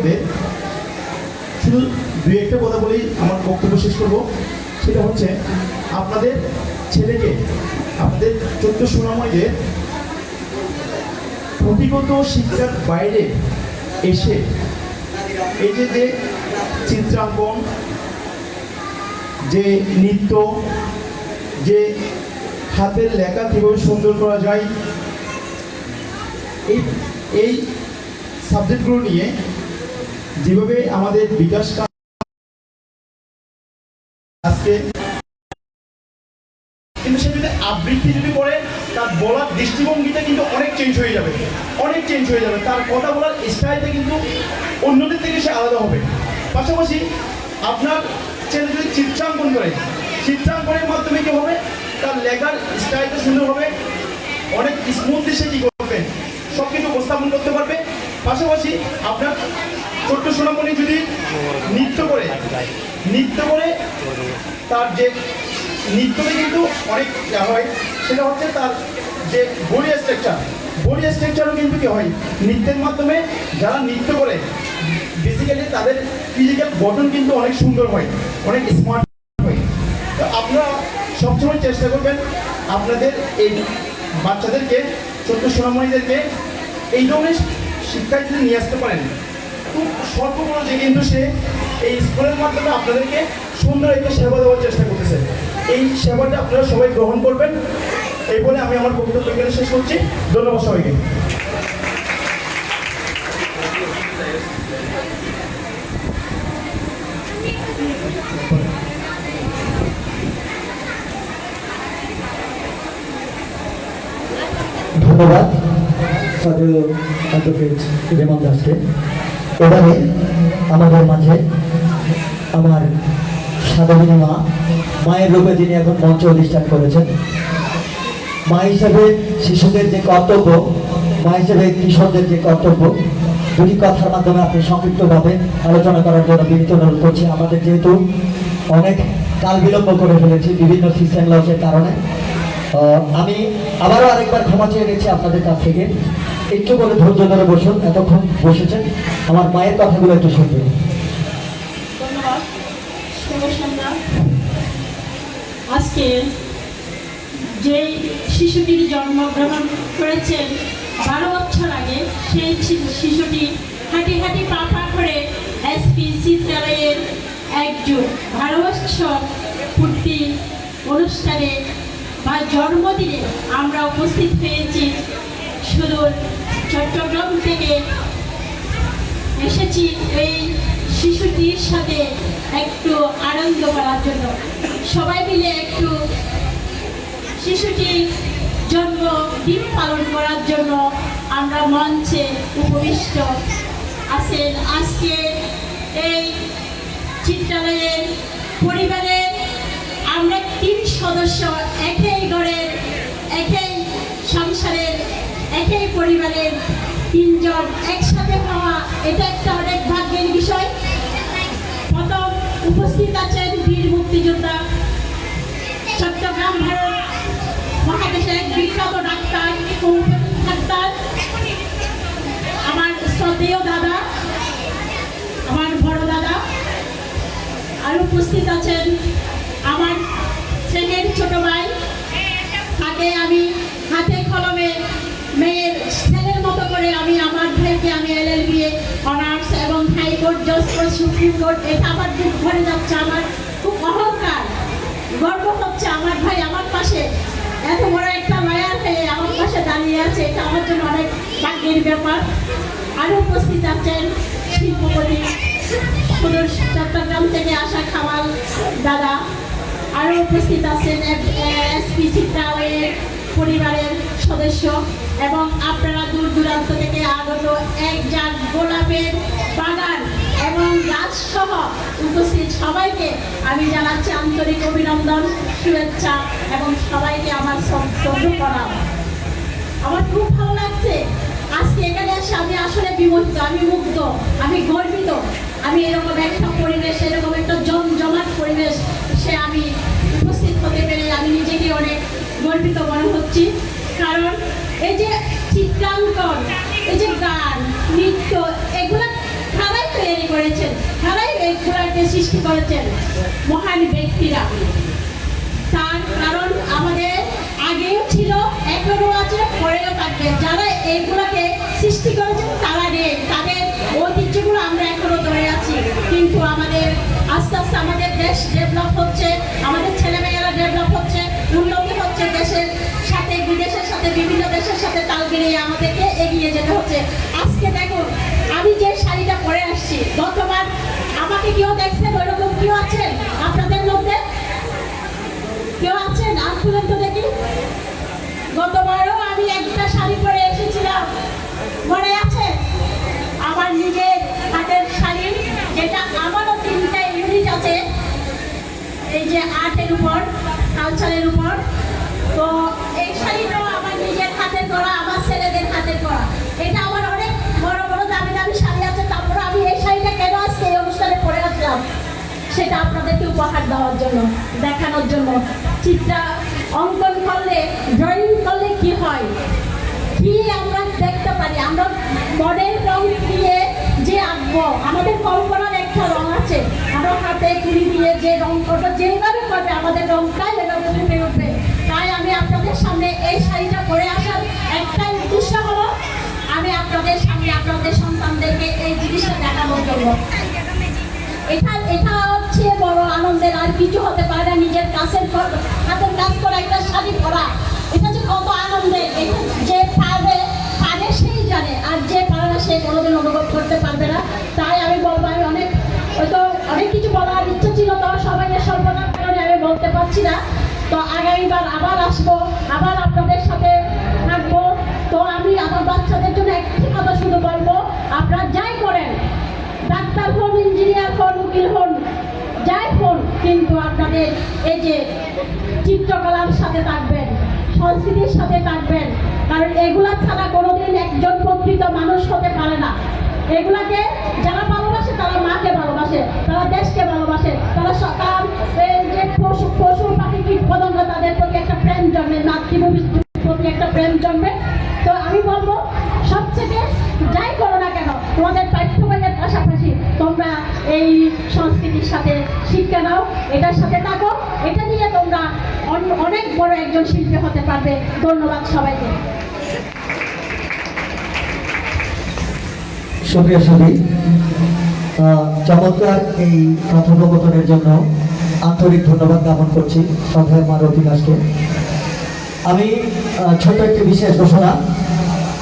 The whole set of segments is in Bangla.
মধ্যে শুধু দুই একটা কথা বলেই আমার বক্তব্য শেষ করব। সেটা হচ্ছে, আপনাদের ছেলেকে, আপনাদের চোদ্দ সোনাময়দের প্রতিগত শিক্ষার বাইরে এসে এই যে যে চিত্রাঙ্কন, যে নৃত্য, যে হাতের লেখা কীভাবে সুন্দর করা যায়, এই এই সাবজেক্টগুলো নিয়ে যেভাবে আমাদের বিকাশ আজকে কিন্তু সে যদি আবৃত্তি যদি করে, তার বলার দৃষ্টিভঙ্গিটা কিন্তু অনেক চেঞ্জ হয়ে যাবে। অনেক চেঞ্জ হয়ে যাবে। তার কথা বলার স্টাইলটা কিন্তু অন্যদের থেকে সে আলাদা হবে। পাশাপাশি আপনার ছেলে যদি চিত্রাঙ্কন করে, চিত্রাঙ্কনের মাধ্যমে কি হবে? তার লেখার স্টাইলটা সুন্দর হবে। অনেক স্মুথলি সে করবে? সব কিছু উপস্থাপন করতে পারবে। পাশাপাশি আপনার ছোট্ট সোনামণি যদি নৃত্য করে নৃত্য করে তার যে নৃত্যতে কিন্তু অনেক হয়, সেটা হচ্ছে তার যে বডি স্ট্রাকচার বডি স্ট্রাকচারও কিন্তু কি হয়? নৃত্যের মাধ্যমে যারা নৃত্য করে বেসিক্যালি তাদের ফিজিক্যাল গঠন কিন্তু অনেক সুন্দর হয়, অনেক স্মার্ট হয়। তো আপনারা সবসময় চেষ্টা করবেন আপনাদের এই বাচ্চাদেরকে, ছোট্ট সোনামণিদেরকে এই ধরনের শিক্ষায় যদি নিয়ে আসতে পারেন। খুব স্বল্প খরচে কিন্তু সে এই স্কুলের মাধ্যমে আপনাদেরকে সুন্দর একটা সেবা দেওয়ার চেষ্টা করতেছে। এই সেবাটা আপনারা সবাই গ্রহণ করবেন, এই বলে আমি আমার বক্তব্য এখানে শেষ করছি। ধন্যবাদ সবাইকে। ধন্যবাদ। শ্রদ্ধেয় অ্যাডভোকেট রেমন দাসকে এবারে আমাদের মাঝে আমার সাধবিনী মা, মায়ের রূপে যিনি এখন মঞ্চ অধিষ্ঠান করেছেন। মা হিসেবে শিশুদের যে কর্তব্য, মা হিসেবে কিশোরদের যে কর্তব্য, দুটি কথার মাধ্যমে আপনি সংক্ষিপ্তভাবে আলোচনা করার জন্য বিনীত অনুরোধ করছি। আমাদের যেহেতু অনেক কাল বিলম্ব করে ফেলেছি বিভিন্ন সিস্টেম লসের কারণে আমি আবারও আরেকবার ক্ষমা চেয়ে নিচ্ছি আপনাদের কাছ থেকে। একটু করে ধৈর্য ধরে বসুন, এতক্ষণ বসেছেন। আমার মায়ের কথাগুলো একটু শুনবেন। আজকে যে শিশুটির জন্মগ্রহণ করেছেন বারো বছর আগে সেই শিশুটি হাঁটি হাঁটি পা পা করে এসপি চিত্রালয়ের একজন বারো বছর পূর্তি অনুষ্ঠানে বা জন্মদিনে আমরা উপস্থিত হয়েছি। সুদূর চট্টগ্রাম থেকে এসেছি এই শিশুটির সাথে একটু আনন্দ করার জন্য। সবাই মিলে একটু শিশুটির জন্ম দিন পালন করার জন্য আমরা মঞ্চে উপবিষ্ট আছেন। আজকে এই চিত্রালয়ের পরিবারের আমরা তিন সদস্য একই ঘরের একই পরিবারের তিনজন একসাথে হওয়া এটা একটা অনেক ভাগ্যের বিষয়। প্রথম উপস্থিত আছেন বীর মুক্তিযোদ্ধা চট্টগ্রাম ভারত মহাদেশের এক বিখ্যাত ডাক্তার ডাক্তার। আমার শ্রদ্ধেয় দাদা, আমার বড় দাদা। আর উপস্থিত আছেন সুপ্রিম এটা আমার বুক ভরে যাচ্ছে, আমার খুব অহংকার, গর্ব হচ্ছে আমার ভাই আমার পাশে। এত বড় একটা লয়ার হয়ে আমার পাশে দাঁড়িয়ে আছে, এটা আমার জন্য অনেক ভাগ্যের ব্যাপার। আরও উপস্থিত আছেন শিল্পপতি চট্টগ্রাম থেকে আসা খামাল দাদা। আরও উপস্থিত আছেন এসপি চিত্রালয়ের পরিবারের সদস্য এবং আপনারা দূর দূরান্ত থেকে আগত এক জাত গোলাপের বাগান। এবং সহ উপস্থিত সবাইকে আমি জানাচ্ছি আন্তরিক অভিনন্দন, শুভেচ্ছা এবং সবাইকে আমার করা আমার খুব ভালো লাগছে। আজকে এখানে এসে আমি আসলে বিমোহিত আমি মুগ্ধ, আমি গর্বিত। আমি এরকম একটা পরিবেশ, এরকম একটা জমজমাট পরিবেশ সে আমি উপস্থিত হতে পেরে আমি নিজেকে অনেক গর্বিত মনে হচ্ছি। কারণ এই যে চিত্রাঙ্কন, এই যে গান, নৃত্য, এগুলো সবাই তো সৃষ্টি করেছেন মহান ব্যক্তিরা। তার কারণ আমাদের আগেও ছিল, এখনও আছে, পরেও থাকবে। যারা এইগুলোকে সৃষ্টি করেছেন, তারা নেই। তাদের ঐতিহ্যগুলো আমরা এখনও ধরে আছি। কিন্তু আমাদের, আস্তে আস্তে আমাদের দেশ ডেভেলপ হচ্ছে, আমাদের ছেলেমেয়েরা ডেভেলপ হচ্ছে, উন্নতি হচ্ছে দেশের সাথে, বিদেশের সাথে, বিভিন্ন দেশের সাথে তাল মিলিয়ে আমাদেরকে এগিয়ে যেতে হচ্ছে। আজকে দেখুন আমি যে শাড়িটা পরে আসছি গতবার আমাকে কেউ দেখছেন ওইরকম কেউ আছেন? আপনাদের মধ্যে? কেউ আছেন? আর তো দেখি। গতবারও আমি একটা শাড়ি পরে এসেছিলাম। মনে আছে? আমার নিজের হাতের শাড়ি, যেটা আমারও তিনটা ইউনিট আছে। এই যে আর্টের উপর, কালচারের উপর। তো এই শাড়িটাও আমার নিজের হাতের করা সেটা আপনাদেরকে উপহার দেওয়ার জন্য, দেখানোর জন্য। চিত্রা অঙ্কন করলে ড্রয়িং করলে কি হয়? কি আমরা দেখতে পারি? আমরা মডেল রং দিয়ে যে আঁকবো, আমাদের কল্পনার একটা রং আছে। আমরা হাতে তুলি দিয়ে যে রং করব, যেভাবে করবে, আমাদের রংটাই এভাবে ফুটে উঠবে তাই আমি আপনাদের সামনে এই শাড়িটা পরে আসার একটাই উদ্দেশ্য হলো, আমি আপনাদের সামনে আপনাদের সন্তানদেরকে এই জিনিসটা দেখানোর জন্য। এটা এটা হচ্ছে বড় আনন্দের আর কিছু হতে পারে না নিজের কাছের হাতের কাজ করা একটা শাড়ি পরা। এটা যে কত আনন্দের যে পারবে পারে সেই জানে। আর যে পারে না সে কোনোদিন অনুভব করতে পারবে না। তাই আমি বলব, আমি অনেক, হয়তো অনেক কিছু বলার ইচ্ছা ছিল তো সবাই স্বল্পতার কারণে আমি বলতে পারছি না। তো আগামীবার আবার আসব, আবার আপনাদের সাথে থাকব। তো আমি আমার বাচ্চাদের জন্য একটি কথা শুধু বলব, আপনারা যাই করেন ডাক্তার হন ইঞ্জিনিয়ার হন উকিল হন যাই হন কিন্তু আপনাদের এই যে চিত্রকলার সাথে থাকবেন, সংস্কৃতির সাথে থাকবেন, কারণ এগুলা ছাড়া কোনোদিন একজন প্রকৃত মানুষ হতে পারে না। এগুলাকে যারা ভালোবাসে, তারা মাকে ভালোবাসে, তারা দেশকে ভালোবাসে, তারা স- তার এই যে পশু পশু পাখি কীট পতঙ্গ তাদের প্রতি একটা প্রেম জন্মে মাতৃভূমির প্রতি একটা প্রেম জন্মে। তো আমি বলব সবচেয়ে যাই করো না কেন, তোমাদের পাঠ্য বইয়ের পাশাপাশি তোমরা এই সংস্কৃতির সাথে শিক্ষা নাও, এটার সাথে থাকো। এটা নিয়ে তোমরা অন- অনেক বড় একজন শিল্পী হতে পারবে। ধন্যবাদ সবাইকে। চমৎকার এই কথোপকথনের জন্য আন্তরিক ধন্যবাদ জ্ঞাপন করছি সভায় মারতী দাসকে আমি ছোট্ট একটি বিশেষ ঘোষণা।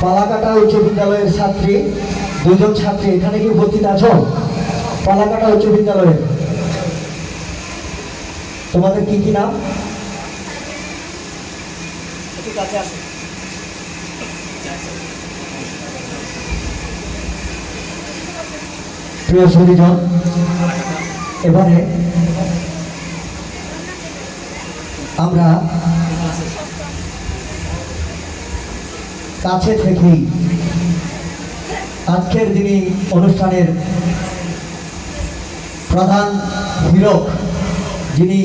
পালাকাটা উচ্চ বিদ্যালয়ের ছাত্রী, দুজন ছাত্রী, এখানে কি উপস্থিত আছো? পালাকাটা উচ্চ বিদ্যালয়ে। তোমাদের কি কি নাম? প্রিয় সুদীজন এবারে আমরা কাছে থেকেই আজকের দিনে অনুষ্ঠানের প্রধান হিরক, যিনি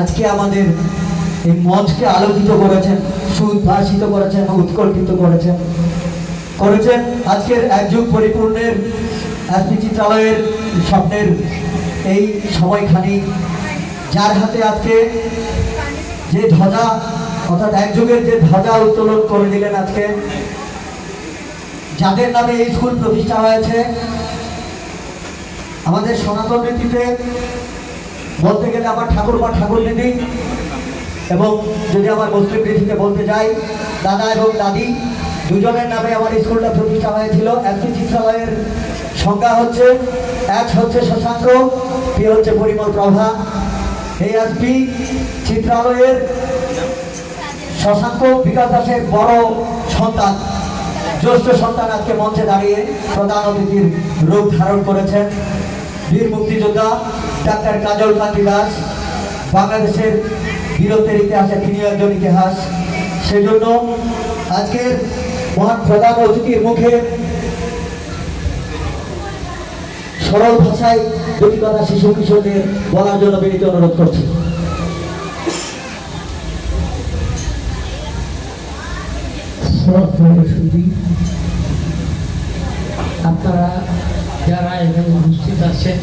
আজকে আমাদের এই মঞ্চকে আলোকিত করেছেন, সুউদ্ভাসিত করেছেন উৎকল্পিত করেছেন। করেছেন আজকের এক যুগ পরিপূর্ণের এসপি চিত্রালয়ের স্বপ্নের এই সময়খানি, যার হাতে আজকে যে ধ্বজা, অর্থাৎ এক যুগের যে ধ্বজা উত্তোলন করে দিলেন আজকে, যাদের নামে এই স্কুল প্রতিষ্ঠা হয়েছে আমাদের সনাতন নীতিতে বলতে গেলে আমার ঠাকুর বা ঠাকুর দিদি এবং যদি আমার মুসলিম রীতিতে বলতে যাই, দাদা এবং দাদি দুজনের নামে আমার স্কুলটা প্রতিষ্ঠা হয়েছিল। একটি চিত্রালয়ের সংখ্যা হচ্ছে, এক হচ্ছে শশাঙ্ক পি হচ্ছে পরিমল প্রভা। এই এসপি চিত্রালয়ের শশাঙ্ক বিকাশ দাসের বড় সন্তান, জ্যেষ্ঠ সন্তান আজকে মঞ্চে দাঁড়িয়ে প্রধান অতিথির রূপ ধারণ করেছেন। বীর মুক্তিযোদ্ধা ডাক্তার কাজল কান্তি দাস, বাংলাদেশের বীরত্বের ইতিহাসে তিনিও একজন ইতিহাস। সেজন্য আজকের মহান প্রধান অতিথির মুখে সরল ভাষায় দুটি কথা শিশু কিশোরদের বলার জন্য বিনীত অনুরোধ করছি আপনারা যারা এখানে উপস্থিত আছেন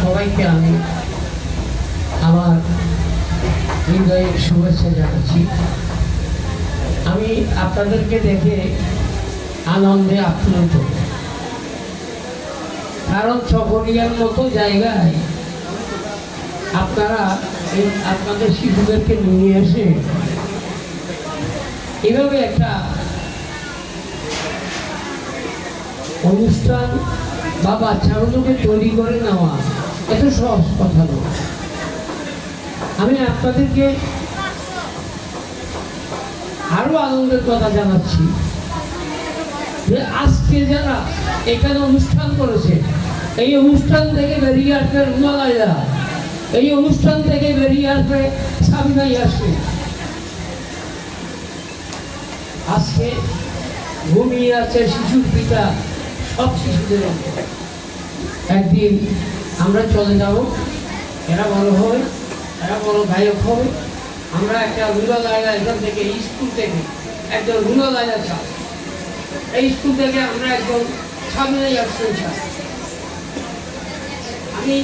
সবাইকে আমি আমার হৃদয়ের শুভেচ্ছা জানাচ্ছি। আমি আপনাদেরকে দেখে আনন্দে আপ্লুত। কারণ চকরিয়ার মতো জায়গায় আপনারা আপনাদের শিশুদেরকে নিয়ে এসে এভাবে একটা অনুষ্ঠান বা বাচ্চাগুলোকে তৈরি করে নেওয়া এত সহজ কথা নয়। আমি আপনাদেরকে আরও আনন্দের কথা জানাচ্ছি যে আজকে যারা এখানে অনুষ্ঠান করেছে, এই অনুষ্ঠান থেকে বেরিয়ে আসবে রুমালাইরা এই অনুষ্ঠান থেকে বেরিয়ে আসবে সাবিনাই আসবে। আজকে ঘুমিয়ে আছে শিশুর পিতা। সব শিশুদের একদিন আমরা চলে যাব, এরা বড় হবে, এরা বড় গায়ক হবে। আমরা একটা রুরাল আয়লা এখান থেকে স্কুল থেকে একজন রুরাল আয়লা ছাত্র এই স্কুল থেকে আমরা একজন সামনে আসছেন ছাত্র আমি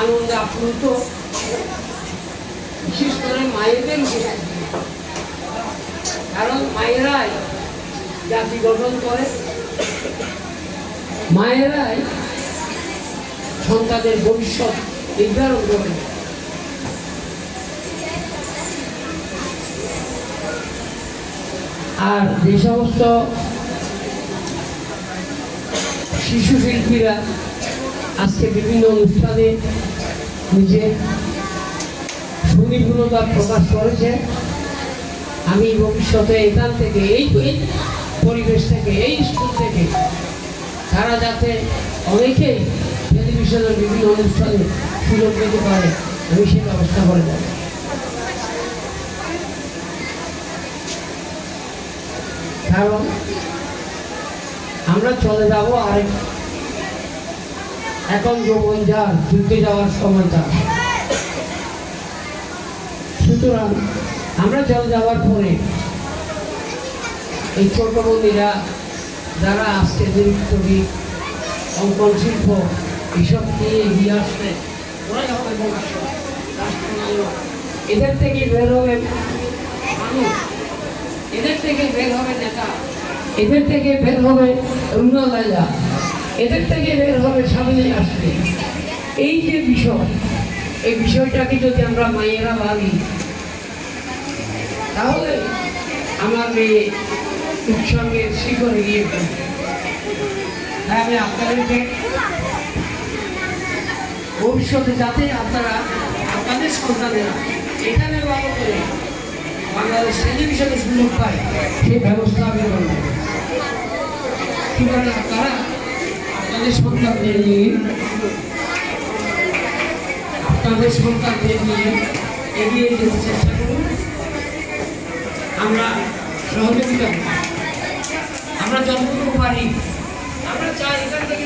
আনন্দে আপ্লুত। বিশেষ করে মায়েদের কারণ মায়েরাই জাতি গঠন করে। মায়েরাই সন্তানের ভবিষ্যৎ নির্ধারণ করে আর যে সমস্ত শিশু শিল্পীরা আজকে বিভিন্ন অনুষ্ঠানে নিজে সুনিপুণতা প্রকাশ করেছে, আমি ভবিষ্যতে এখান থেকে এই পরিবেশ থেকে, এই স্কুল থেকে তারা যাতে অনেকেই টেলিভিশনের বিভিন্ন অনুষ্ঠানে সুযোগ পেতে পারে, আমি সে ব্যবস্থা করে দেব। কারণ আমরা চলে যাব আরেক এখন যৌবন যার যুদ্ধে যাওয়ার সময় তার সুতরাং আমরা চলে যাওয়ার পরে এই ছোট বন্ধুরা যারা আজকে ছবি অঙ্কন শিল্প এইসব নিয়ে এগিয়ে আসবে এদের থেকে বের হবে এদের থেকে বের হবে নেতা। এদের থেকে বের হবে এদের থেকে বের হবে সামনে আসবে। এই যে বিষয়, এই বিষয়টাকে যদি আমরা মায়েরা ভাবি তাহলে আমার মেয়ে উৎসবের শিখরে গিয়ে। তাই আমি আপনাদেরকে ভবিষ্যতে যাতে আপনারা আপনাদের সন্তানেরা এখানে ভালো করে বাংলাদেশ টেলিভিশনে সুযোগ পায়, সেই ব্যবস্থা আমি করব। সুতরাং আপনারা আপনাদের সন্তানদের নিয়ে, আপনাদের সন্তানদের নিয়ে এগিয়ে যেতে চেষ্টা করুন। আমরা সহযোগিতা আমরা যতটুকু পারি। আমরা চাই এখান থেকে